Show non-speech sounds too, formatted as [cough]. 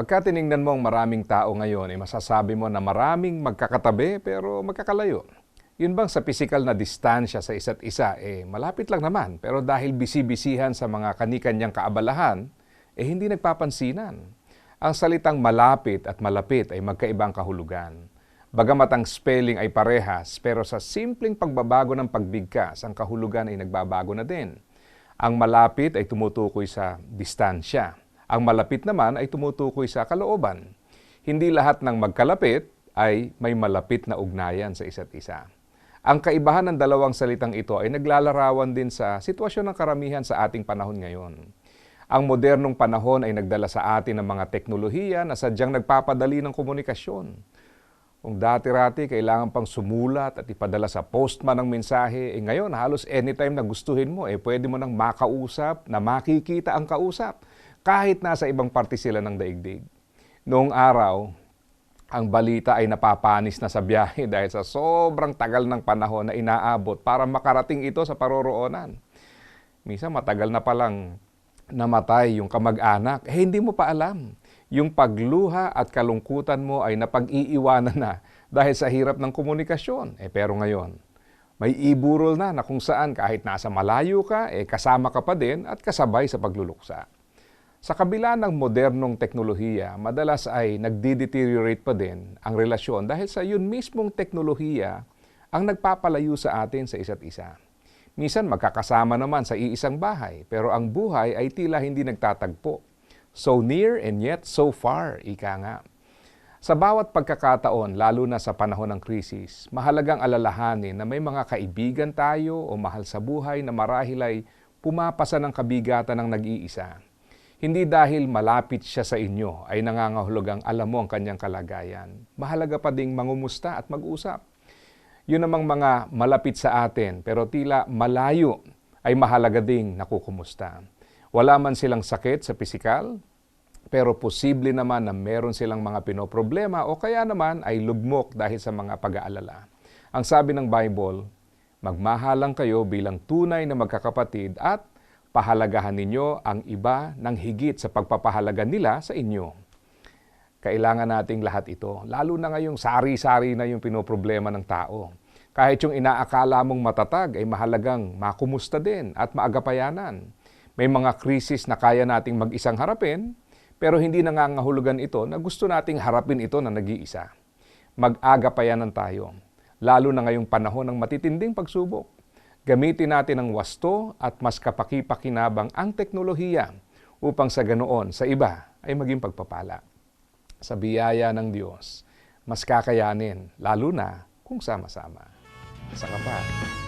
Pagka tiningnan mo ang maraming tao ngayon, eh, masasabi mo na maraming magkakatabi pero magkakalayo. Yun bang sa pisikal na distansya sa isa't isa, eh malapit lang naman. Pero dahil bisi-bisihan sa mga kanikanyang kaabalahan, eh hindi nagpapansinan. Ang salitang malapit at malapit ay magkaibang kahulugan. Bagamat ang spelling ay parehas, pero sa simpleng pagbabago ng pagbigkas, ang kahulugan ay nagbabago na din. Ang malapit ay tumutukoy sa distansya. Ang malapit naman ay tumutukoy sa kalooban. Hindi lahat ng magkalapit ay may malapit na ugnayan sa isa't isa. Ang kaibahan ng dalawang salitang ito ay naglalarawan din sa sitwasyon ng karamihan sa ating panahon ngayon. Ang modernong panahon ay nagdala sa atin ng mga teknolohiya na sadyang nagpapadali ng komunikasyon. Kung dati-rati kailangan pang sumulat at ipadala sa postman ng mensahe, eh ngayon halos anytime na gustuhin mo, eh pwede mo nang makausap, na makikita ang kausap, kahit nasa ibang parte sila ng daigdig. Noong araw, ang balita ay napapanis na sa biyahe [laughs] dahil sa sobrang tagal ng panahon na inaabot para makarating ito sa paroroonan. Misa matagal na palang namatay yung kamag-anak, eh hindi mo pa alam. Yung pagluha at kalungkutan mo ay napag-iiwanan na [laughs] dahil sa hirap ng komunikasyon. Eh pero ngayon, may iburol na na kung saan kahit nasa malayo ka, eh kasama ka pa din at kasabay sa pagluluksa. Sa kabila ng modernong teknolohiya, madalas ay nagdi-deteriorate pa din ang relasyon dahil sa yun mismong teknolohiya ang nagpapalayo sa atin sa isa't isa. Minsan magkakasama naman sa iisang bahay, pero ang buhay ay tila hindi nagtatagpo. So near and yet so far, ika nga. Sa bawat pagkakataon, lalo na sa panahon ng krisis, mahalagang alalahanin na may mga kaibigan tayo o mahal sa buhay na marahil ay pumapasa ng kabigatan ng nag-iisa. Hindi dahil malapit siya sa inyo ay nangangahulugang alam mo ang kanyang kalagayan. Mahalaga pa ding mangumusta at mag-usap. Yun namang mga malapit sa atin pero tila malayo ay mahalaga ding nakukumusta. Wala man silang sakit sa pisikal, pero posible naman na meron silang mga pinoproblema o kaya naman ay lugmok dahil sa mga pag-aalala. Ang sabi ng Bible, magmahalang kayo bilang tunay na magkakapatid at pahalagahan ninyo ang iba ng higit sa pagpapahalaga nila sa inyo. Kailangan nating lahat ito, lalo na ngayong sari-sari na yung pinoproblema ng tao. Kahit yung inaakala mong matatag ay mahalagang makumusta din at maagapayanan. May mga krisis na kaya nating mag-isang harapin, pero hindi nangangahulugan ito na gusto nating harapin ito na nag-iisa. Mag-agapayanan tayo, lalo na ngayong panahon ng matitinding pagsubok. Gamitin natin ang wasto at mas kapaki-pakinabang ang teknolohiya upang sa ganoon sa iba ay maging pagpapala. Sa biyaya ng Diyos, mas kakayanin, lalo na kung sama-sama. Sa ka pa.